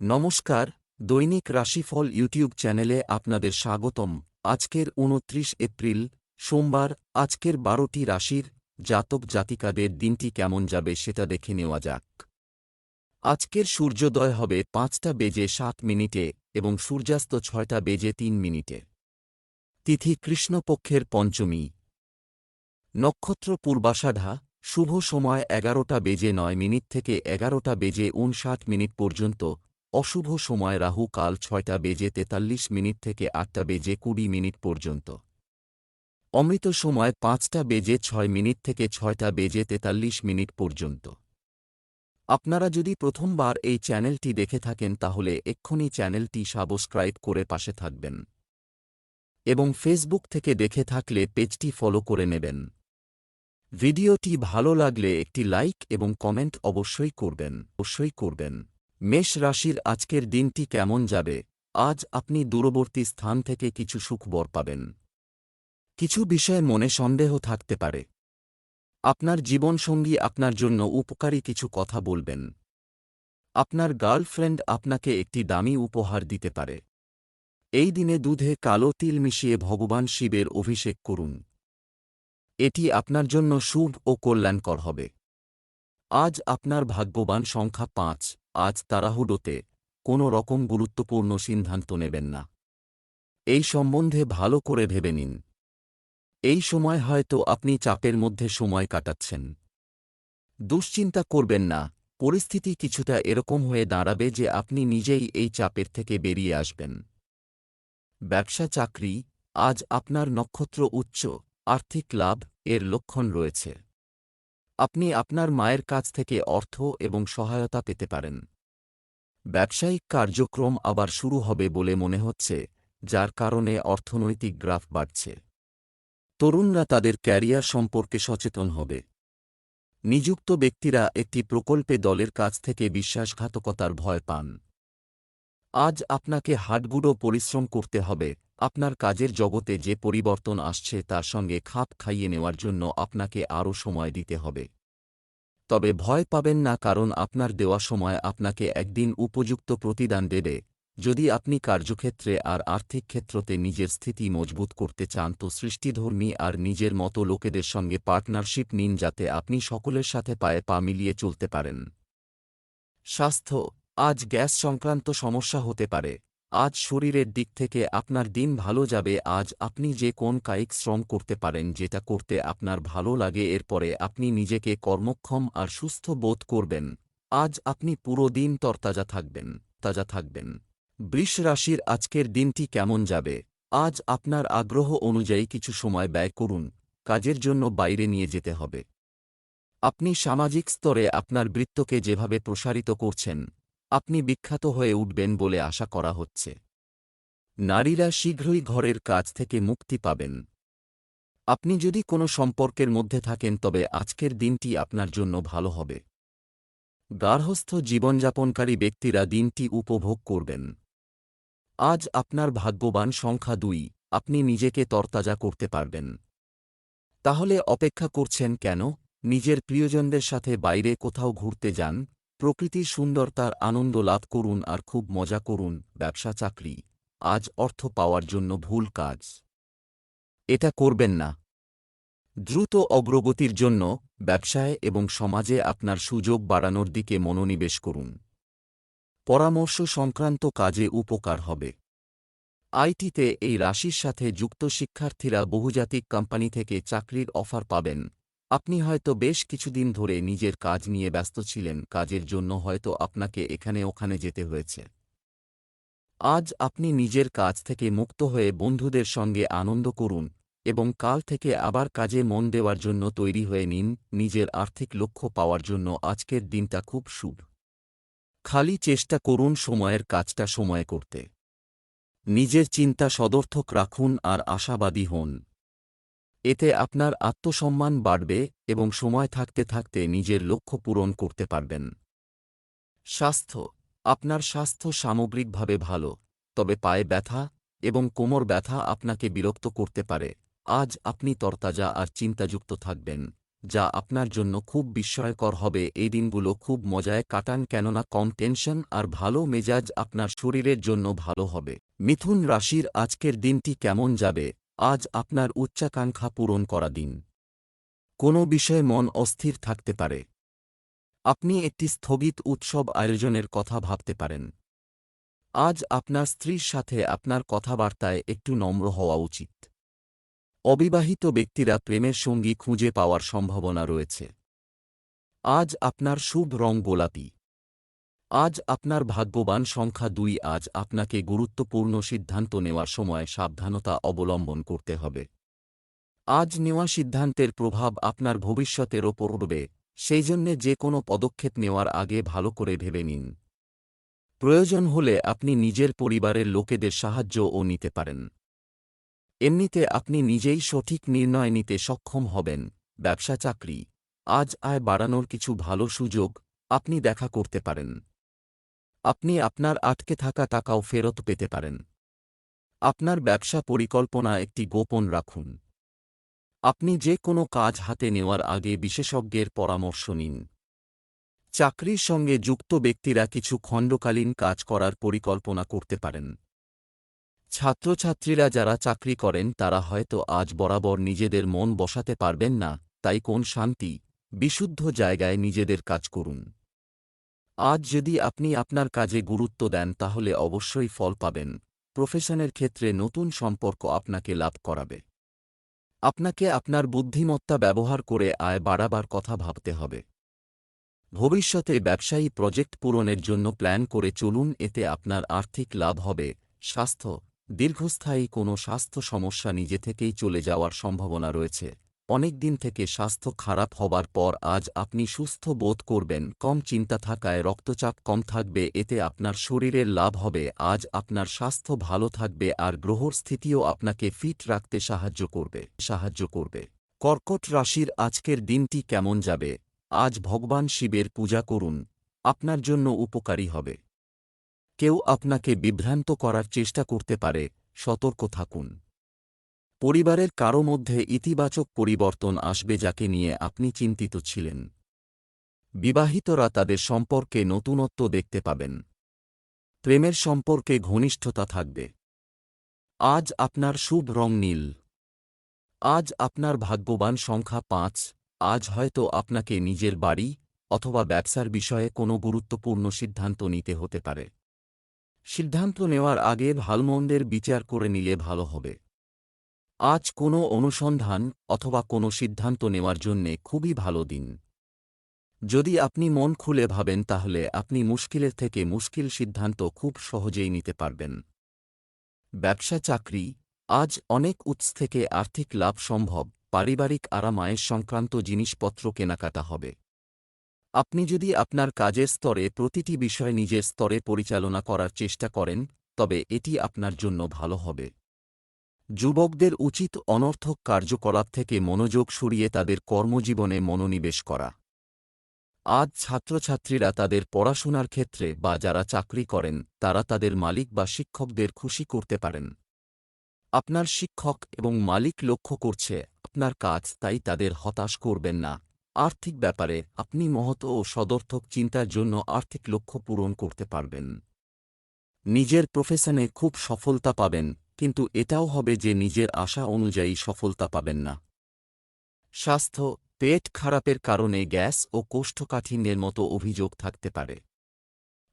নমস্কার, দৈনিক রাশিফল ইউটিউব চ্যানেলে আপনাদের স্বাগতম। আজকের উনত্রিশ এপ্রিল, সোমবার, আজকের বারোটি রাশির জাতক জাতিকাদের দিনটি কেমন যাবে সেটা দেখে নেওয়া যাক। আজকের সূর্যোদয় হবে পাঁচটা বেজে সাত মিনিটে এবং সূর্যাস্ত ছয়টা বেজে তিন মিনিটে। তিথি কৃষ্ণপক্ষের পঞ্চমী। নক্ষত্র পূর্বাষাঢা, শুভ সময় এগারোটা বেজে নয় মিনিট থেকে এগারোটা বেজে উনষাট মিনিট পর্যন্ত অশুভ সময় রাহু কাল ছয়টা বেজে তেতাল্লিশ মিনিট থেকে আটটা বেজে কুড়ি মিনিট পর্যন্ত। অমৃত সময় পাঁচটা বেজে ছয় মিনিট থেকে ছয়টা বেজে তেতাল্লিশ মিনিট পর্যন্ত। আপনারা যদি প্রথমবার এই চ্যানেলটি দেখে থাকেন তাহলে এক্ষুনি চ্যানেলটি সাবস্ক্রাইব করে পাশে থাকবেন। এবং ফেসবুক থেকে দেখে থাকলে পেজটি ফলো করে নেবেন। ভিডিওটি ভালো লাগলে একটি লাইক এবং কমেন্ট অবশ্যই করবেন অবশ্যই করবেন। মেষ রাশির আজকের দিনটি কেমন যাবে? আজ আপনি দূরবর্তী স্থান থেকে কিছু সুখবর পাবেন। কিছু বিষয়ে মনে সন্দেহ থাকতে পারে। আপনার জীবনসঙ্গী আপনার জন্য উপকারী কিছু কথা বলবেন। আপনার গার্লফ্রেন্ড আপনাকে একটি দামি উপহার দিতে পারে। এই দিনে দুধে কালো তিল মিশিয়ে ভগবান শিবের অভিষেক করুন। এটি আপনার জন্য শুভ ও কল্যাণকর হবে। আজ আপনার ভাগ্যবান সংখ্যা পাঁচ। আজ তাড়াহুডোতে কোনো রকম গুরুত্বপূর্ণ সিদ্ধান্ত নেবেন না। এই সম্বন্ধে ভালো করে ভেবে নিন। এই সময় হয়তো আপনি চাপের মধ্যে সময় কাটাচ্ছেন। দুশ্চিন্তা করবেন না, পরিস্থিতি কিছুটা এরকম হয়ে দাঁড়াবে যে আপনি নিজেই এই চাপের থেকে বেরিয়ে আসবেন। ব্যবসা চাকরি, আজ আপনার নক্ষত্র উচ্চ, আর্থিক লাভ, এর লক্ষণ রয়েছে। আপনি আপনার মায়ের কাছ থেকে অর্থ এবং সহায়তা পেতে পারেন। ব্যবসায়িক কার্যক্রম আবার শুরু হবে বলে মনে হচ্ছে, যার কারণে অর্থনৈতিক গ্রাফ বাড়ছে। তরুণরা তাদের ক্যারিয়ার সম্পর্কে সচেতন হবে। নিযুক্ত ব্যক্তিরা একটি প্রকল্পে দলের কাছ থেকে বিশ্বাসঘাতকতার ভয় পান। আজ আপনাকে হাডগুড়ো পরিশ্রম করতে হবে আপনার কাজের জগতে যে পরিবর্তন আসছে তার সঙ্গে খাপ খাইয়ে নেওয়ার জন্য আপনাকে আরও সময় দিতে হবে। তবে ভয় পাবেন না কারণ আপনার দেওয়া সময় আপনাকে একদিন উপযুক্ত প্রতিদান দেবে। যদি আপনি কার্যক্ষেত্রে আর আর্থিক ক্ষেত্রতে নিজের স্থিতি মজবুত করতে চান তো সৃষ্টিধর্মী আর নিজের মতো লোকেদের সঙ্গে পার্টনারশিপ নিন যাতে আপনি সকলের সাথে পায়ে পা মিলিয়ে চলতে পারেন। স্বাস্থ্য, আজ গ্যাস সংক্রান্ত সমস্যা হতে পারে। আজ শরীরের দিক থেকে আপনার দিন ভালো যাবে, আজ আপনি যে কোন কায়িক শ্রম করতে পারেন যেটা করতে আপনার ভালো লাগে, এরপরে আপনি নিজেকে কর্মক্ষম আর সুস্থ বোধ করবেন। আজ আপনি পুরো দিন তরতাজা থাকবেন, তাজা থাকবেন। বৃষ রাশির আজকের দিনটি কেমন যাবে? আজ আপনার আগ্রহ অনুযায়ী কিছু সময় ব্যয় করুন, কাজের জন্য বাইরে নিয়ে যেতে হবে। আপনি সামাজিক স্তরে আপনার বৃত্তকে যেভাবে প্রসারিত করছেন আপনি বিখ্যাত হয়ে উঠবেন বলে আশা করা হচ্ছে। নারীরা শীঘ্রই ঘরের কাজ থেকে মুক্তি পাবেন। আপনি যদি কোনো সম্পর্কের মধ্যে থাকেন, তবে আজকের দিনটি আপনার জন্য ভালো হবে। গার্হস্থ জীবনযাপনকারী ব্যক্তিরা দিনটি উপভোগ করবেন। আজ আপনার ভাগ্যবান সংখ্যা দুই, আপনি নিজেকে তরতাজা করতে পারবেন। তাহলে অপেক্ষা করছেন কেন? নিজের প্রিয়জনদের সাথে বাইরে কোথাও ঘুরতে যান প্রকৃতির সুন্দরতার আনন্দ লাভ করুন আর খুব মজা করুন, ব্যবসা চাকরি। আজ অর্থ পাওয়ার জন্য ভুল কাজ। এটা করবেন না। দ্রুত অগ্রগতির জন্য ব্যবসায় এবং সমাজে আপনার সুযোগ বাড়ানোর দিকে মনোনিবেশ করুন। পরামর্শ সংক্রান্ত কাজে উপকার হবে। আইটিতে এই রাশির সাথে যুক্ত শিক্ষার্থীরা বহুজাতিক কোম্পানি থেকে চাকরির অফার পাবেন। আপনি হয়তো বেশ কিছুদিন ধরে নিজের কাজ নিয়ে ব্যস্ত ছিলেন, কাজের জন্য হয়তো আপনাকে এখানে ওখানে যেতে হয়েছে। আজ আপনি নিজের কাজ থেকে মুক্ত হয়ে বন্ধুদের সঙ্গে আনন্দ করুন এবং কাল থেকে আবার কাজে মন দেওয়ার জন্য তৈরি হয়ে নিন, নিজের আর্থিক লক্ষ্য পাওয়ার জন্য আজকের দিনটা খুব শুভ। খালি চেষ্টা করুন সময়ের কাজটা সময়ে করতে। নিজের চিন্তা সদর্থক রাখুন আর আশাবাদী হন। এতে আপনার আত্মসম্মান বাড়বে এবং সময় থাকতে থাকতে নিজের লক্ষ্য পূরণ করতে পারবেন। স্বাস্থ্য, আপনার স্বাস্থ্য সামগ্রিকভাবে ভালো, তবে পায়ে ব্যথা এবং কোমর ব্যথা আপনাকে বিরক্ত করতে পারে। আজ আপনি তরতাজা আর চিন্তাযুক্ত থাকবেন, যা আপনার জন্য খুব বিস্ময়কর হবে। এই দিনগুলো খুব মজায় কাটান কেননা কম টেনশন আর ভালো মেজাজ আপনার শরীরের জন্য ভালো হবে। মিথুন রাশির আজকের দিনটি কেমন যাবে? আজ আপনার উচ্চাকাঙ্ক্ষা পূরণ করা দিন। কোনো বিষয়ে মন অস্থির থাকতে পারে। আপনি একটি স্থগিত উৎসব আয়োজনের কথা ভাবতে পারেন। আজ আপনার স্ত্রীর সাথে আপনার কথাবার্তায় একটু নম্র হওয়া উচিত। অবিবাহিত ব্যক্তিরা প্রেমের সঙ্গী খুঁজে পাওয়ার সম্ভাবনা রয়েছে। আজ আপনার শুভ রং গোলাপি। আজ আপনার ভাগ্যবান সংখ্যা দুই, আজ আপনাকে গুরুত্বপূর্ণ সিদ্ধান্ত নেওয়ার সময় সাবধানতা অবলম্বন করতে হবে। আজ নেওয়া সিদ্ধান্তের প্রভাব আপনার ভবিষ্যতের ওপর পড়বে সেই জন্যে যে কোনো পদক্ষেপ নেওয়ার আগে ভালো করে ভেবে নিন। প্রয়োজন হলে আপনি নিজের পরিবারের লোকেদের সাহায্যও নিতে পারেন। এমনিতে আপনি নিজেই সঠিক নির্ণয় নিতে সক্ষম হবেন, ব্যবসা চাকরি, আজ আয় বাড়ানোর কিছু ভালো সুযোগ আপনি দেখা করতে পারেন। আপনি আপনার আটকে থাকা টাকাও ফেরত পেতে পারেন। আপনার ব্যবসা পরিকল্পনা একটি গোপন রাখুন। আপনি যে কোনো কাজ হাতে নেওয়ার আগে বিশেষজ্ঞের পরামর্শ নিন। চাকরির সঙ্গে যুক্ত ব্যক্তিরা কিছু খণ্ডকালীন কাজ করার পরিকল্পনা করতে পারেন। ছাত্রছাত্রীরা যারা চাকরি করেন, তারা হয়তো আজ বরাবর নিজেদের মন বসাতে পারবেন না, তাই কোন শান্তি, বিশুদ্ধ জায়গায় নিজেদের কাজ করুন। আজ যদি আপনি আপনার কাজে গুরুত্ব দেন, তাহলে অবশ্যই ফল পাবেন। প্রফেশনের ক্ষেত্রে নতুন সম্পর্ক আপনাকে লাভ করাবে। আপনাকে আপনার বুদ্ধিমত্তা ব্যবহার করে আয় বাড়াবার কথা ভাবতে হবে। ভবিষ্যতে ব্যবসায়ী প্রজেক্ট পূরণের জন্য প্ল্যান করে চলুন, এতে আপনার আর্থিক লাভ হবে। স্বাস্থ্য, দীর্ঘস্থায়ী কোনো স্বাস্থ্য সমস্যা নিজে থেকেই চলে যাওয়ার সম্ভাবনা রয়েছে। অনেক দিন থেকে স্বাস্থ্য খারাপ হবার পর আজ আপনি সুস্থ বোধ করবেন, কম চিন্তা থাকায় রক্তচাপ কম থাকবে, এতে আপনার শরীরের লাভ হবে, আজ আপনার স্বাস্থ্য ভালো থাকবে আর গ্রহর স্থিতিও আপনাকে ফিট রাখতে সাহায্য করবে সাহায্য করবে। কর্কট রাশির আজকের দিনটি কেমন যাবে? আজ ভগবান শিবের পূজা করুন, আপনার জন্য উপকারী হবে। কেউ আপনাকে বিভ্রান্ত করার চেষ্টা করতে পারে, সতর্ক থাকুন। পরিবারের কারও মধ্যে ইতিবাচক পরিবর্তন আসবে যাকে নিয়ে আপনি চিন্তিত ছিলেন। বিবাহিতরা তাদের সম্পর্কে নতুনত্ব দেখতে পাবেন। প্রেমের সম্পর্কে ঘনিষ্ঠতা থাকবে। আজ আপনার শুভ রং নীল। আজ আপনার ভাগ্যবান সংখ্যা পাঁচ। আজ হয়তো আপনাকে নিজের বাড়ি অথবা ব্যবসার বিষয়ে কোনো গুরুত্বপূর্ণ সিদ্ধান্ত নিতে হতে পারে। সিদ্ধান্ত নেওয়ার আগে ভালমন্দের বিচার করে নিলে ভালো হবে। আজ কোনো অনুসন্ধান অথবা কোনো সিদ্ধান্ত নেওয়ার জন্যে খুবই ভালো দিন। যদি আপনি মন খুলে ভাবেন, তাহলে আপনি মুশকিলের থেকে মুশকিল সিদ্ধান্ত খুব সহজেই নিতে পারবেন। ব্যবসা চাকরি, আজ অনেক উৎস থেকে আর্থিক লাভ সম্ভব, পারিবারিক আরামায়ের সংক্রান্ত জিনিসপত্র কেনাকাটা হবে। আপনি যদি আপনার কাজের স্তরে প্রতিটি বিষয় নিজের স্তরে পরিচালনা করার চেষ্টা করেন, তবে এটি আপনার জন্য ভালো হবে। যুবকদের উচিত অনর্থক কার্যকলাপ থেকে মনোযোগ সরিয়ে তাদের কর্মজীবনে মনোনিবেশ করা। আজ ছাত্রছাত্রীরা তাদের পড়াশোনার ক্ষেত্রে বা যারা চাকরি করেন, তারা তাদের মালিক বা শিক্ষকদের খুশি করতে পারেন। আপনার শিক্ষক এবং মালিক লক্ষ্য করছে, আপনার কাজ তাই তাদের হতাশ করবেন না। আর্থিক ব্যাপারে আপনি মহৎ ও সদর্থক চিন্তার জন্য আর্থিক লক্ষ্য পূরণ করতে পারবেন। নিজের প্রফেশনে খুব সফলতা পাবেন কিন্তু এটাও হবে যে নিজের আশা অনুযায়ী সফলতা পাবেন না। স্বাস্থ্য, পেট খারাপের কারণে গ্যাস ও কোষ্ঠকাঠিন্যের মতো অভিযোগ থাকতে পারে।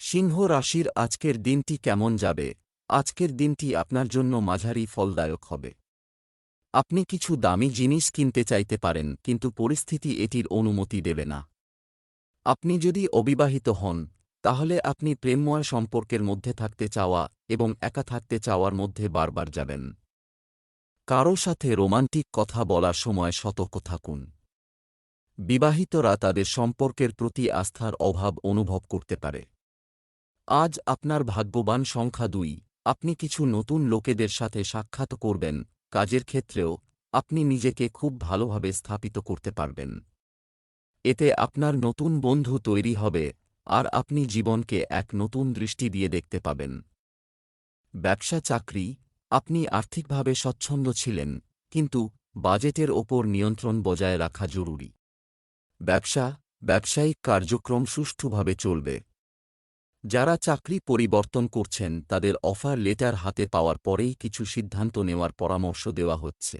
সিংহ রাশির আজকের দিনটি কেমন যাবে? আজকের দিনটি আপনার জন্য মাঝারি ফলদায়ক হবে। আপনি কিছু দামি জিনিস কিনতে চাইতে পারেন, কিন্তু পরিস্থিতি এটির অনুমতি দেবে না। আপনি যদি অবিবাহিত হন, তাহলে আপনি প্রেমময় সম্পর্কের মধ্যে থাকতে চাওয়া এবং একা থাকতে চাওয়ার মধ্যে বারবার যাবেন। কারও সাথে রোমান্টিক কথা বলার সময় সতর্ক থাকুন। বিবাহিতরা তাদের সম্পর্কের প্রতি আস্থার অভাব অনুভব করতে পারে। আজ আপনার ভাগ্যবান সংখ্যা দুই। আপনি কিছু নতুন লোকেদের সাথে সাক্ষাৎ করবেন। কাজের ক্ষেত্রেও আপনি নিজেকে খুব ভালোভাবে স্থাপিত করতে পারবেন। এতে আপনার নতুন বন্ধু তৈরি হবে আর আপনি জীবনকে এক নতুন দৃষ্টি দিয়ে দেখতে পাবেন। ব্যবসা চাকরি, আপনি আর্থিকভাবে স্বচ্ছন্দ ছিলেন, কিন্তু বাজেটের ওপর নিয়ন্ত্রণ বজায় রাখা জরুরি। ব্যবসা, ব্যবসায়িক কার্যক্রম সুষ্ঠুভাবে চলবে। যারা চাকরি পরিবর্তন করছেন, তাদের অফার লেটার হাতে পাওয়ার পরেই কিছু সিদ্ধান্ত নেওয়ার পরামর্শ দেওয়া হচ্ছে।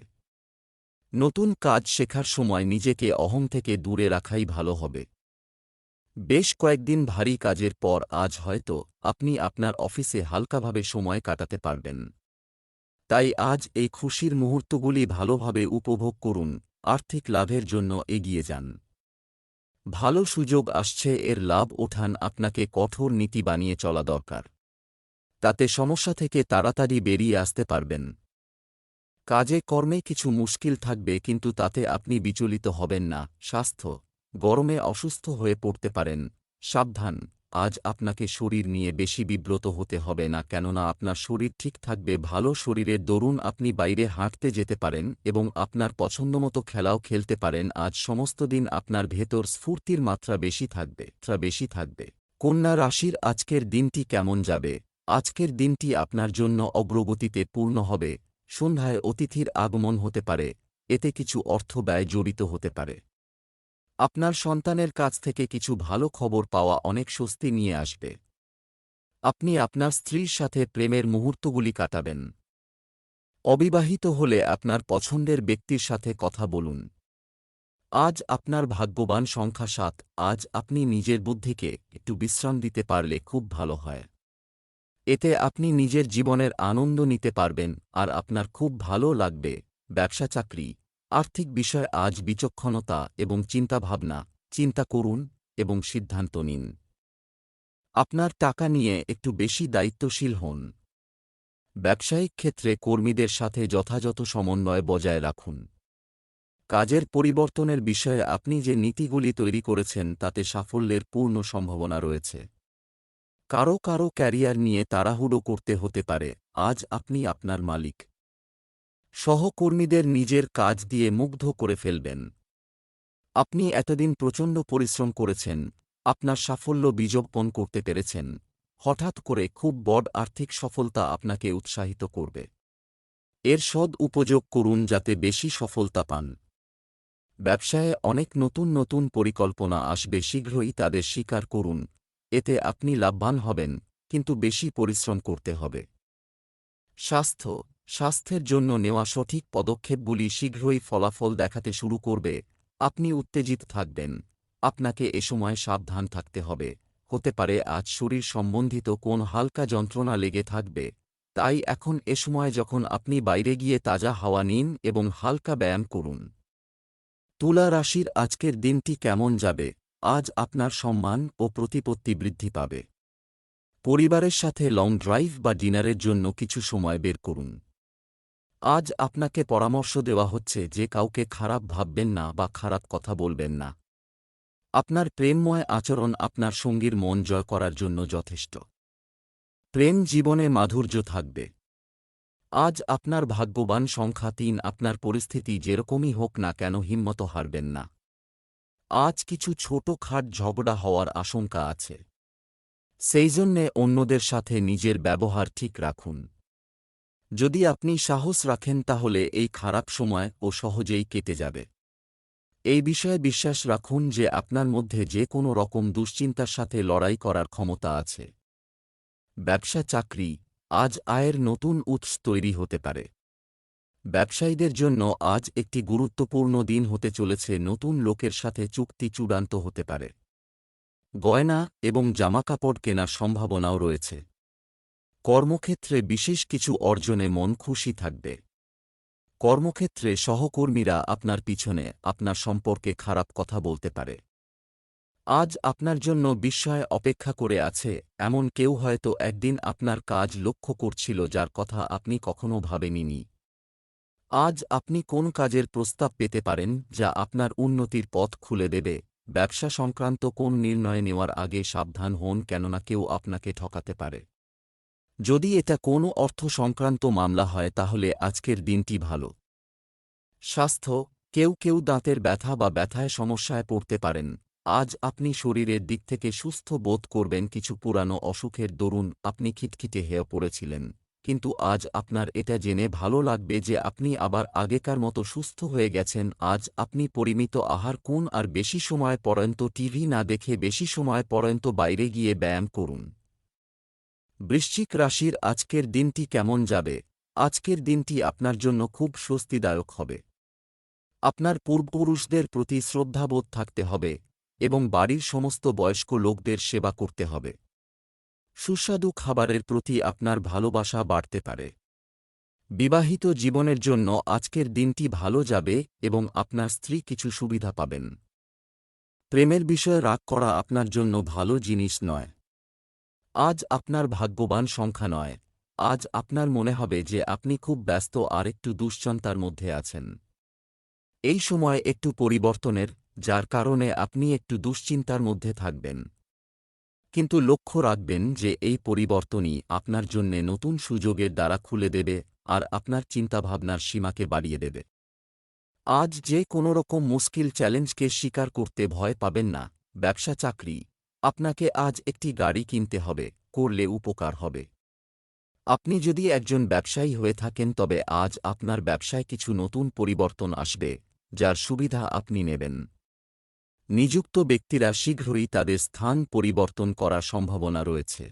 নতুন কাজ শেখার সময় নিজেকে অহং থেকে দূরে রাখাই ভালো হবে। বেশ কয়েকদিন ভারী কাজের পর আজ হয়তো আপনি আপনার অফিসে হালকাভাবে সময় কাটাতে পারবেন। তাই আজ এই খুশির মুহূর্তগুলি ভালোভাবে উপভোগ করুন, আর্থিক লাভের জন্য এগিয়ে যান। ভালো সুযোগ আসছে, এর লাভ ওঠান আপনাকে কঠোর নীতি বানিয়ে চলা দরকার। তাতে সমস্যা থেকে তাড়াতাড়ি বেরিয়ে আসতে পারবেন। কাজে কর্মে কিছু মুশকিল থাকবে, কিন্তু তাতে আপনি বিচলিত হবেন না। স্বাস্থ্য, গরমে অসুস্থ হয়ে পড়তে পারেন। সাবধান। আজ আপনাকে শরীর নিয়ে বেশি বিব্রত হতে হবে না কেননা আপনার শরীর ঠিক থাকবে, ভালো শরীরের দরুন আপনি বাইরে হাঁটতে যেতে পারেন এবং আপনার পছন্দমতো খেলাও খেলতে পারেন। আজ সমস্ত দিন আপনার ভেতর স্ফূর্তির মাত্রা বেশি থাকবে বেশি থাকবে। কন্যা রাশির আজকের দিনটি কেমন যাবে? আজকের দিনটি আপনার জন্য অগ্রগতিতে পূর্ণ হবে। সন্ধ্যায় অতিথির আগমন হতে পারে, এতে কিছু অর্থ ব্যয় জড়িত হতে পারে। আপনার সন্তানের কাছ থেকে কিছু ভালো খবর পাওয়া অনেক স্বস্তি নিয়ে আসবে। আপনি আপনার স্ত্রীর সাথে প্রেমের মুহূর্তগুলি কাটাবেন। অবিবাহিত হলে আপনার পছন্দের ব্যক্তির সাথে কথা বলুন। আজ আপনার ভাগ্যবান সংখ্যা সাত, আজ আপনি নিজের বুদ্ধিকে একটু বিশ্রাম দিতে পারলে খুব ভালো হয়। এতে আপনি নিজের জীবনের আনন্দ নিতে পারবেন আর আপনার খুব ভালো লাগবে, ব্যবসা চাকরি। আর্থিক বিষয় আজ বিচক্ষণতা এবং চিন্তাভাবনা, চিন্তা করুন এবং সিদ্ধান্ত নিন। আপনার টাকা নিয়ে একটু বেশি দায়িত্বশীল হন। ব্যবসায়িক ক্ষেত্রে কর্মীদের সাথে যথাযথ সমন্বয় বজায় রাখুন। কাজের পরিবর্তনের বিষয়ে আপনি যে নীতিগুলি তৈরি করেছেন তাতে সাফল্যের পূর্ণ সম্ভাবনা রয়েছে। কারও কারও ক্যারিয়ার নিয়ে তাড়াহুড়ো করতে হতে পারে, আজ আপনি আপনার মালিক। সহকর্মীদের নিজের কাজ দিয়ে মুগ্ধ করে ফেলবেন। আপনি এতদিন প্রচণ্ড পরিশ্রম করেছেন, আপনার সাফল্য বীজোপন করতে পেরেছেন, হঠাৎ করে খুব বড় আর্থিক সফলতা আপনাকে উৎসাহিত করবে। এর সদ উপযোগ করুন যাতে বেশি সফলতা পান। ব্যবসায়ে অনেক নতুন নতুন পরিকল্পনা আসবে, শীঘ্রই তাদের স্বীকার করুন। এতে আপনি লাভবান হবেন, কিন্তু বেশি পরিশ্রম করতে হবে। স্বাস্থ্য স্বাস্থ্যের জন্য নেওয়া সঠিক পদক্ষেপগুলি শীঘ্রই ফলাফল দেখাতে শুরু করবে। আপনি উত্তেজিত থাকবেন। আপনাকে এ সময় সাবধান থাকতে হবে। হতে পারে আজ শরীর সম্বন্ধিত কোন হালকা যন্ত্রণা লেগে থাকবে। তাই এখন এ সময় যখন আপনি বাইরে গিয়ে তাজা হাওয়া নিন এবং হালকা ব্যায়াম করুন। তুলা রাশির আজকের দিনটি কেমন যাবে? আজ আপনার সম্মান ও প্রতিপত্তি বৃদ্ধি পাবে। পরিবারের সাথে লং ড্রাইভ বা ডিনারের জন্য কিছু সময় বের করুন। আজ আপনাকে পরামর্শ দেওয়া হচ্ছে যে কাউকে খারাপ ভাববেন না বা খারাপ কথা বলবেন না। আপনার প্রেমময় আচরণ আপনার সঙ্গীর মন জয় করার জন্য যথেষ্ট। প্রেম জীবনে মাধুর্য থাকবে। আজ আপনার ভাগ্যবান সংখ্যা তিন, আপনার পরিস্থিতি যেরকমই হোক না কেন হিম্মত হারবেন না। আজ কিছু ছোটখাট ঝগড়া হওয়ার আশঙ্কা আছে। সেই জন্যে অন্যদের সাথে নিজের ব্যবহার ঠিক রাখুন। যদি আপনি সাহস রাখেন তাহলে এই খারাপ সময় ও সহজেই কেটে যাবে। এই বিষয়ে বিশ্বাস রাখুন যে আপনার মধ্যে যে কোনো রকম দুশ্চিন্তার সাথে লড়াই করার ক্ষমতা আছে। ব্যবসা চাকরি আজ আয়ের নতুন উৎস তৈরি হতে পারে। ব্যবসায়ীদের জন্য আজ একটি গুরুত্বপূর্ণ দিন হতে চলেছে, নতুন লোকের সাথে চুক্তি চূড়ান্ত হতে পারে। গয়না এবং জামাকাপড় কেনার সম্ভাবনাও রয়েছে। কর্মক্ষেত্রে বিশেষ কিছু অর্জনে মন খুশি থাকবে। কর্মক্ষেত্রে সহকর্মীরা আপনার পিছনে আপনার সম্পর্কে খারাপ কথা বলতে পারে। আজ আপনার জন্য বিস্ময় অপেক্ষা করে আছে, এমন কেউ হয়তো একদিন আপনার কাজ লক্ষ্য করছিল যার কথা আপনি কখনো ভাবেননি। আজ আপনি কোন কাজের প্রস্তাব পেতে পারেন যা আপনার উন্নতির পথ খুলে দেবে? ব্যবসা সংক্রান্ত কোন নির্ণয় নেওয়ার আগে সাবধান হন কেননা কেউ আপনাকে ঠকাতে পারে। যদি এটা কোনো অর্থ সংক্রান্ত মামলা হয়, তাহলে আজকের দিনটি ভালো। স্বাস্থ্য, কেউ কেউ দাঁতের ব্যথা বা ব্যথায় সমস্যায় পড়তে পারেন। আজ আপনি শরীরের দিক থেকে সুস্থ বোধ করবেন, কিছু পুরানো অসুখের দরুন আপনি খিটখিটে হেয় পড়েছিলেন। কিন্তু আজ আপনার এটা জেনে ভালো লাগবে যে আপনি আবার আগেকার মতো সুস্থ হয়ে গেছেন। আজ আপনি পরিমিত আহার কোন আর বেশি সময় পর্যন্ত টিভি না দেখে বেশি সময় পর্যন্ত বাইরে গিয়ে ব্যায়াম করুন। বৃশ্চিক রাশির আজকের দিনটি কেমন যাবে? আজকের দিনটি আপনার জন্য খুব স্বস্তিদায়ক হবে। আপনার পূর্বপুরুষদের প্রতি শ্রদ্ধাবোধ থাকতে হবে এবং বাড়ির সমস্ত বয়স্ক লোকদের সেবা করতে হবে। সুস্বাদু খাবারের প্রতি আপনার ভালোবাসা বাড়তে পারে। বিবাহিত জীবনের জন্য আজকের দিনটি ভালো যাবে এবং আপনার স্ত্রী কিছু সুবিধা পাবেন। প্রেমের বিষয়ে রাগ করা আপনার জন্য ভালো জিনিস নয়। আজ আপনার ভাগ্যবান সংখ্যা নয়। আজ আপনার মনে হবে যে আপনি খুব ব্যস্ত আর একটু দুশ্চন্তার মধ্যে আছেন। এই সময় একটু পরিবর্তনের, যার কারণে আপনি একটু দুশ্চিন্তার মধ্যে থাকবেন। কিন্তু লক্ষ্য রাখবেন যে এই পরিবর্তনই আপনার জন্যে নতুন সুযোগের দ্বারা খুলে দেবে আর আপনার চিন্তাভাবনার সীমাকে বাড়িয়ে দেবে। আজ যে কোনো রকম মুশকিল চ্যালেঞ্জকে স্বীকার করতে ভয় পাবেন না ব্যবসা চাকরি আপনাকে আজ একটি গাড়ি কিনতে হবে, করলে উপকার হবে। আপনি যদি একজন ব্যবসায়ী হয়ে থাকেন, তবে আজ আপনার ব্যবসায় কিছু নতুন পরিবর্তন আসবে, যার সুবিধা আপনি নেবেন। নিযুক্ত ব্যক্তিরা শীঘ্রই তাদের স্থান পরিবর্তন করার সম্ভাবনা রয়েছে।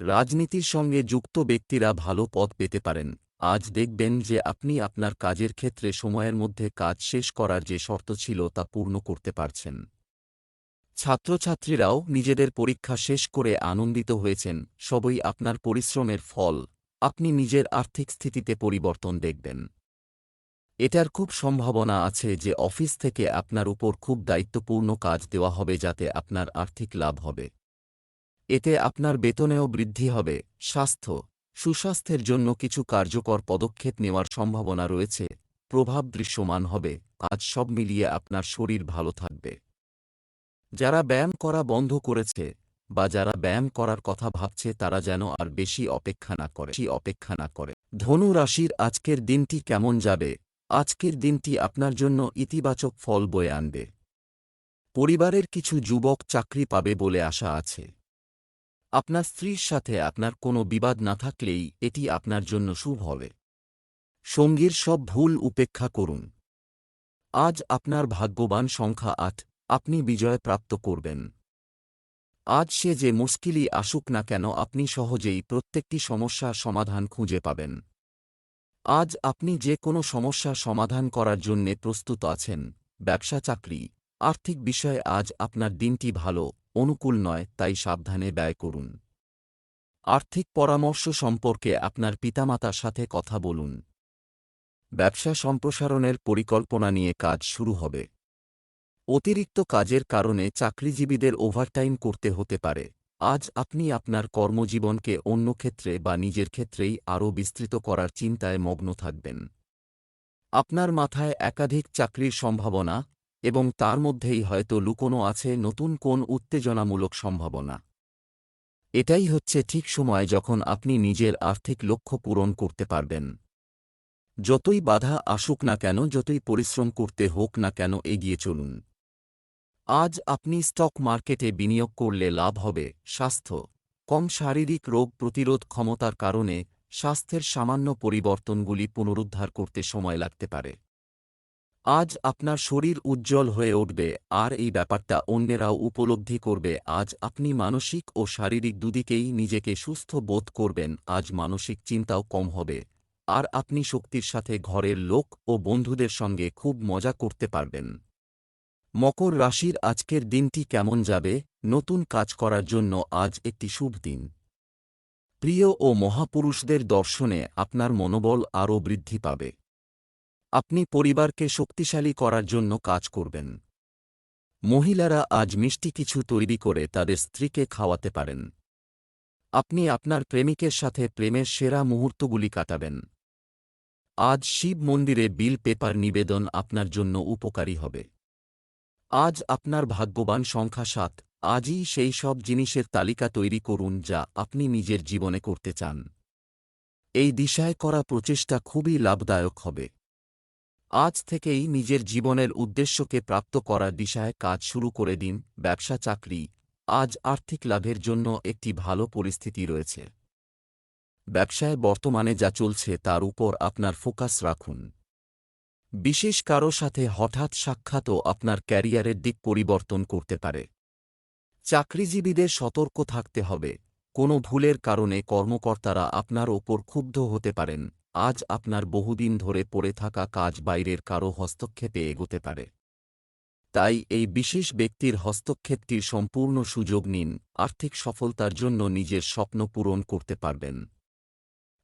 রাজনীতির সঙ্গে যুক্ত ব্যক্তিরা ভালো পথ পেতে পারেন। আজ দেখবেন যে আপনি আপনার কাজের ক্ষেত্রে সময়ের মধ্যে কাজ শেষ করার যে শর্ত ছিল তা পূর্ণ করতে পারছেন। ছাত্রছাত্রীরাও নিজেদের পরীক্ষা শেষ করে আনন্দিত হয়েছেন, সবই আপনার পরিশ্রমের ফল। আপনি নিজের আর্থিক স্থিতিতে পরিবর্তন দেখবেন। এটার খুব সম্ভাবনা আছে যে অফিস থেকে আপনার উপর খুব দায়িত্বপূর্ণ কাজ দেওয়া হবে যাতে আপনার আর্থিক লাভ হবে। এতে আপনার বেতনেও বৃদ্ধি হবে, স্বাস্থ্য, সুস্বাস্থ্যের জন্য কিছু কার্যকর পদক্ষেপ নেওয়ার সম্ভাবনা রয়েছে, প্রভাব দৃশ্যমান হবে আজ সব মিলিয়ে আপনার শরীর ভালো থাকবে। যারা ব্যায়াম করা বন্ধ করেছে বা যারা ব্যায়াম করার কথা ভাবছে, তারা যেন আর বেশি অপেক্ষা না করে। অপেক্ষা না করে। ধনু রাশির আজকের দিনটি কেমন যাবে? আজকের দিনটি আপনার জন্য ইতিবাচক ফল বয়ে আনবে। পরিবারের কিছু যুবক চাকরি পাবে বলে আশা আছে। আপনার স্ত্রীর সাথে আপনার কোনো বিবাদ না থাকলেই এটি আপনার জন্য শুভ হবে। সঙ্গীর সব ভুল উপেক্ষা করুন। আজ আপনার ভাগ্যবান সংখ্যা আট। আপনি বিজয় প্রাপ্ত করবেন। আজ সে যে মুশকিলই আসুক না কেন, আপনি সহজেই প্রত্যেকটি সমস্যার সমাধান খুঁজে পাবেন। আজ আপনি যে কোনো সমস্যা সমাধান করার জন্যে প্রস্তুত আছেন, ব্যবসা, চাকরি, আর্থিক বিষয়ে আজ আপনার দিনটি ভালো, অনুকূল নয়, তাই সাবধানে ব্যয় করুন। আর্থিক পরামর্শ সম্পর্কে আপনার পিতামাতার সাথে কথা বলুন। ব্যবসা সম্প্রসারণের পরিকল্পনা নিয়ে কাজ শুরু হবে। অতিরিক্ত কাজের কারণে চাকরিজীবীদের ওভারটাইম করতে হতে পারে। আজ আপনি আপনার কর্মজীবনকে অন্য ক্ষেত্রে বা নিজের ক্ষেত্রেই আরও বিস্তৃত করার চিন্তায় মগ্ন থাকবেন। আপনার মাথায় একাধিক চাকরির সম্ভাবনা এবং তার মধ্যেই হয়তো লুকোনো আছে নতুন কোন উত্তেজনামূলক সম্ভাবনা। এটাই হচ্ছে ঠিক সময় যখন আপনি নিজের আর্থিক লক্ষ্য পূরণ করতে পারবেন। যতই বাধা আসুক না কেন, যতই পরিশ্রম করতে হোক না কেন, এগিয়ে চলুন। আজ আপনি স্টক মার্কেটে বিনিয়োগ করলে লাভ হবে, স্বাস্থ্য। কম শারীরিক রোগ প্রতিরোধ ক্ষমতার কারণে স্বাস্থ্যের সামান্য পরিবর্তনগুলি পুনরুদ্ধার করতে সময় লাগতে পারে। আজ আপনার শরীর উজ্জ্বল হয়ে উঠবে, আর এই ব্যাপারটা অন্যেরাও উপলব্ধি করবে, আজ আপনি মানসিক ও শারীরিক দুদিকেই নিজেকে সুস্থ বোধ করবেন, আজ মানসিক চিন্তাও কম হবে। আর আপনি শক্তির সাথে ঘরের লোক ও বন্ধুদের সঙ্গে খুব মজা করতে পারবেন। মকর রাশির আজকের দিনটি কেমন যাবে? নতুন কাজ করার জন্য আজ একটি শুভ দিন। প্রিয় ও মহাপুরুষদের দর্শনে আপনার মনোবল আরও বৃদ্ধি পাবে। আপনি পরিবারকে শক্তিশালী করার জন্য কাজ করবেন। মহিলারা আজ মিষ্টি কিছু তৈরি করে তাদের স্ত্রীকে খাওয়াতে পারেন। আপনি আপনার প্রেমিকের সাথে প্রেমের সেরা মুহূর্তগুলি কাটাবেন। আজ শিব মন্দিরে বিল পেপার নিবেদন আপনার জন্য উপকারী হবে। আজ আপনার ভাগ্যবান সংখ্যা সাত। আজই সেই সব জিনিসের তালিকা তৈরি করুন যা আপনি নিজের জীবনে করতে চান। এই দিশায় করা প্রচেষ্টা খুবই লাভদায়ক হবে। আজ থেকেই নিজের জীবনের উদ্দেশ্যকে প্রাপ্ত করার দিশায় কাজ শুরু করে দিন, ব্যবসা, চাকরি। আজ আর্থিক লাভের জন্য একটি ভালো পরিস্থিতি রয়েছে। ব্যবসায় বর্তমানে যা চলছে তার উপর আপনার ফোকাস রাখুন। বিশেষ কারও সাথে হঠাৎ সাক্ষাৎও আপনার ক্যারিয়ারের দিক পরিবর্তন করতে পারে। চাকরিজীবীদের সতর্ক থাকতে হবে। কোনো ভুলের কারণে কর্মকর্তারা আপনার ওপর ক্ষুব্ধ হতে পারেন। আজ আপনার বহুদিন ধরে পড়ে থাকা কাজ বাইরের কারও হস্তক্ষেপে এগোতে পারে। তাই এই বিশেষ ব্যক্তির হস্তক্ষেপটির সম্পূর্ণ সুযোগ নিন। আর্থিক সফলতার জন্য নিজের স্বপ্ন পূরণ করতে পারবেন।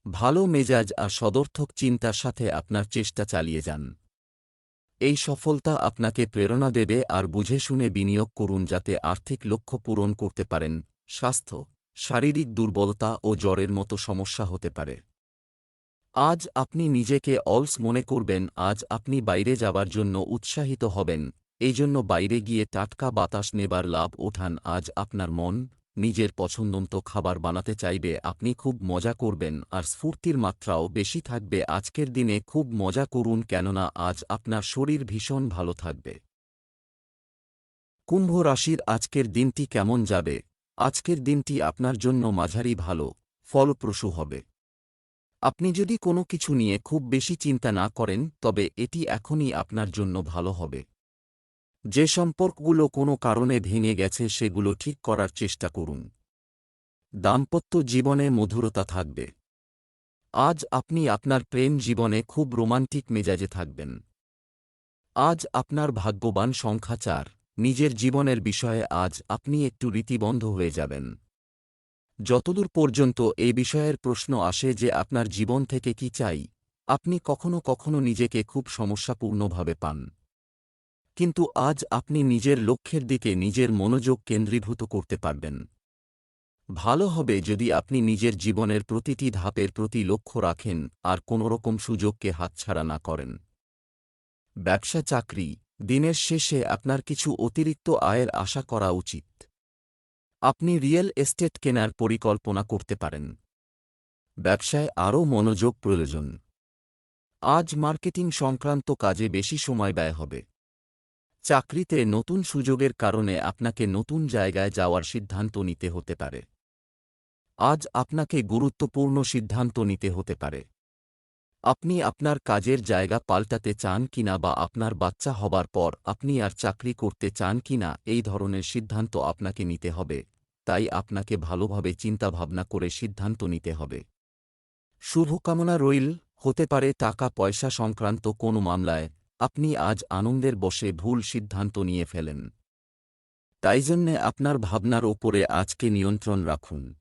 ভালো মেজাজ আর সদর্থক চিন্তার সাথে আপনার চেষ্টা চালিয়ে যান। এই সফলতা আপনাকে প্রেরণা দেবে আর বুঝে শুনে বিনিয়োগ করুন যাতে আর্থিক লক্ষ্য পূরণ করতে পারেন। স্বাস্থ্য, শারীরিক দুর্বলতা ও জ্বরের মতো সমস্যা হতে পারে। আজ আপনি নিজেকে অলস মনে করবেন, আজ আপনি বাইরে যাবার জন্য উৎসাহিত হবেন এই জন্য বাইরে গিয়ে টাটকা বাতাস নেবার লাভ ওঠান, আজ আপনার মন নিজের পছন্দমতো খাবার বানাতে চাইবে, আপনি খুব মজা করবেন, আর স্ফূর্তির মাত্রাও বেশি থাকবে। আজকের দিনে খুব মজা করুন, কেননা আজ আপনার শরীর ভীষণ ভালো থাকবে। কুম্ভ রাশির আজকের দিনটি কেমন যাবে? আজকের দিনটি আপনার জন্য মাঝারি ভালো, ফলপ্রসূ হবে। আপনি যদি কোনো কিছু নিয়ে খুব বেশি চিন্তা না করেন, তবে এটি এখনই আপনার জন্য ভালো হবে। যে সম্পর্কগুলো কোনো কারণে ভেঙে গেছে সেগুলো ঠিক করার চেষ্টা করুন। দাম্পত্য জীবনে মধুরতা থাকবে। আজ আপনি আপনার প্রেম জীবনে খুব রোমান্টিক মেজাজে থাকবেন। আজ আপনার ভাগ্যবান সংখ্যা চার। নিজের জীবনের বিষয়ে আজ আপনি একটু রীতিবন্ধ হয়ে যাবেন। যতদূর পর্যন্ত এই বিষয়ের প্রশ্ন আসে যে আপনার জীবন থেকে কি চাই, আপনি কখনো কখনো নিজেকে খুব সমস্যাপূর্ণভাবে পান। কিন্তু আজ আপনি নিজের লক্ষ্যের দিকে নিজের মনোযোগ কেন্দ্রীভূত করতে পারবেন। ভালো হবে যদি আপনি নিজের জীবনের প্রতিটি ধাপের প্রতি লক্ষ্য রাখেন আর কোনোরকম সুযোগকে হাতছাড়া না করেন। ব্যবসা চাকরি, দিনের শেষে আপনার কিছু অতিরিক্ত আয়ের আশা করা উচিত। আপনি রিয়েল এস্টেট কেনার পরিকল্পনা করতে পারেন। ব্যবসায় আরও মনোযোগ প্রয়োজন। আজ মার্কেটিং সংক্রান্ত কাজে বেশি সময় ব্যয় হবে। চাকরিতে নতুন সুযোগের কারণে আপনাকে নতুন জায়গায় যাওয়ার সিদ্ধান্ত নিতে হতে পারে। আজ আপনাকে গুরুত্বপূর্ণ সিদ্ধান্ত নিতে হতে পারে। আপনি আপনার কাজের জায়গা পাল্টাতে চান কিনা বা আপনার বাচ্চা হবার পর আপনি আর চাকরি করতে চান কিনা এই ধরনের সিদ্ধান্ত আপনাকে নিতে হবে, তাই আপনাকে ভালোভাবে চিন্তাভাবনা করে সিদ্ধান্ত নিতে হবে। শুভকামনা রইল, হতে পারে টাকা পয়সা সংক্রান্ত কোনো মামলায় আপনি আজ আনন্দের বসে ভুল সিদ্ধান্ত নিয়ে ফেলেন। তাই জন্যে আপনার ভাবনার ওপরে আজকে নিয়ন্ত্রণ রাখুন।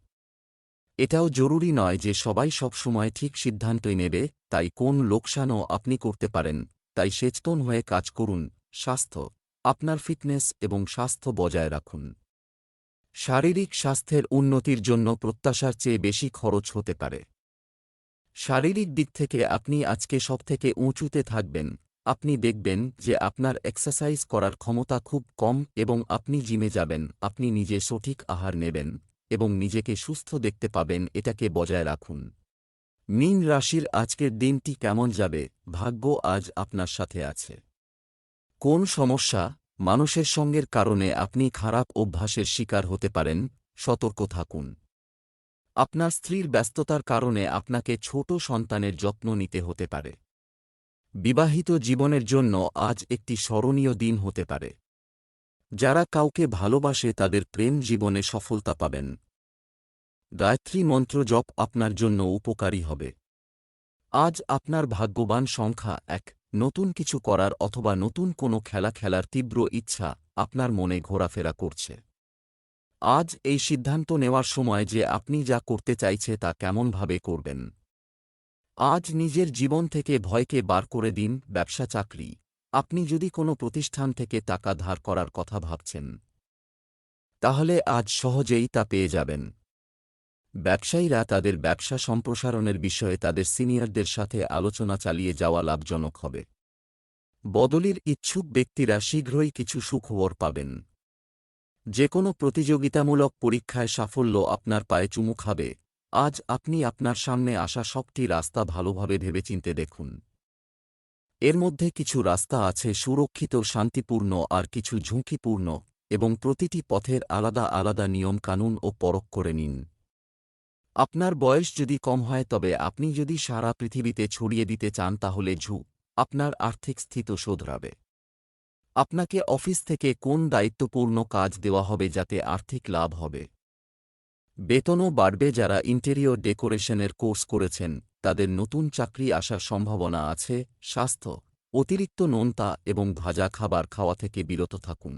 এটাও জরুরি নয় যে সবাই সবসময় ঠিক সিদ্ধান্তই নেবে, তাই কোন লোকসানও আপনি করতে পারেন, তাই সচেতন হয়ে কাজ করুন, স্বাস্থ্য, আপনার ফিটনেস এবং স্বাস্থ্য বজায় রাখুন। শারীরিক স্বাস্থ্যের উন্নতির জন্য প্রত্যাশার চেয়ে বেশি খরচ হতে পারে। শারীরিক দিক থেকে আপনি আজকে সবথেকে উঁচুতে থাকবেন। আপনি দেখবেন যে আপনার এক্সারসাইজ করার ক্ষমতা খুব কম এবং আপনি জিমে যাবেন, আপনি নিজে সঠিক আহার নেবেন এবং নিজেকে সুস্থ দেখতে পাবেন, এটাকে বজায় রাখুন। মীন রাশির আজকের দিনটি কেমন যাবে? ভাগ্য আজ আপনার সাথে আছে। কোন সমস্যা? মানুষের সঙ্গের কারণে আপনি খারাপ অভ্যাসের শিকার হতে পারেন, সতর্ক থাকুন। আপনার স্ত্রীর ব্যস্ততার কারণে আপনাকে ছোট সন্তানের যত্ন নিতে হতে পারে। বিবাহিত জীবনের জন্য আজ একটি স্মরণীয় দিন হতে পারে। যারা কাউকে ভালোবাসে তাদের প্রেম জীবনে সফলতা পাবেন। গায়ত্রী মন্ত্র জপ আপনার জন্য উপকারী হবে। আজ আপনার ভাগ্যবান সংখ্যা এক, নতুন কিছু করার অথবা নতুন কোনো খেলা খেলার তীব্র ইচ্ছা আপনার মনে ঘোরাফেরা করছে। আজ এই সিদ্ধান্ত নেওয়ার সময় যে আপনি যা করতে চাইছে তা কেমনভাবে করবেন। আজ নিজের জীবন থেকে ভয়কে বার করে দিন, ব্যবসা চাকরি। আপনি যদি কোনো প্রতিষ্ঠান থেকে টাকা ধার করার কথা ভাবছেন, তাহলে আজ সহজেই তা পেয়ে যাবেন। ব্যবসায়ীরা তাদের ব্যবসা সম্প্রসারণের বিষয়ে তাদের সিনিয়রদের সাথে আলোচনা চালিয়ে যাওয়া লাভজনক হবে। বদলির ইচ্ছুক ব্যক্তিরা শীঘ্রই কিছু সুখবর পাবেন। যে কোনো প্রতিযোগিতামূলক পরীক্ষায় সাফল্য আপনার পায়ে চুমু খাবে। আজ আপনি আপনার সামনে আসা সবটি রাস্তা ভালোভাবে ভেবেচিন্তে দেখুন। এর মধ্যে কিছু রাস্তা আছে সুরক্ষিত, শান্তিপূর্ণ আর কিছু ঝুঁকিপূর্ণ এবং প্রতিটি পথের আলাদা আলাদা নিয়ম কানুন ও পরখ করে নিন। আপনার বয়স যদি কম হয় তবে আপনি যদি সারা পৃথিবীতে ছড়িয়ে দিতে চান তাহলে ঝু আপনার আর্থিক স্থিত শোধরাবে। আপনাকে অফিস থেকে কোন দায়িত্বপূর্ণ কাজ দেওয়া হবে যাতে আর্থিক লাভ হবে? বেতনও বাড়বে যারা ইন্টেরিয়র ডেকোরেশনের কোর্স করেছেন, তাদের নতুন চাকরি আসার সম্ভাবনা আছে, স্বাস্থ্য, অতিরিক্ত নোনতা এবং ভাজা খাবার খাওয়া থেকে বিরত থাকুন।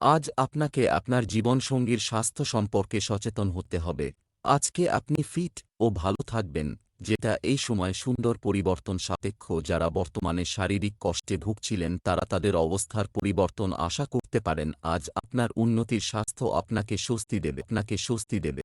আজ আপনাকে আপনার জীবনসঙ্গীর স্বাস্থ্য সম্পর্কে সচেতন হতে হবে। আজকে আপনি ফিট ও ভালো থাকবেন। যেটা এই সময় সুন্দর পরিবর্তন সাপেক্ষ যারা বর্তমানে শারীরিক কষ্টে ভুগছিলেন তারা তাদের অবস্থার পরিবর্তন আশা করতে পারেন। আজ আপনার উন্নতির স্বাস্থ্য আপনাকে স্বস্তি দেবে, আপনাকে স্বস্তি দেবে।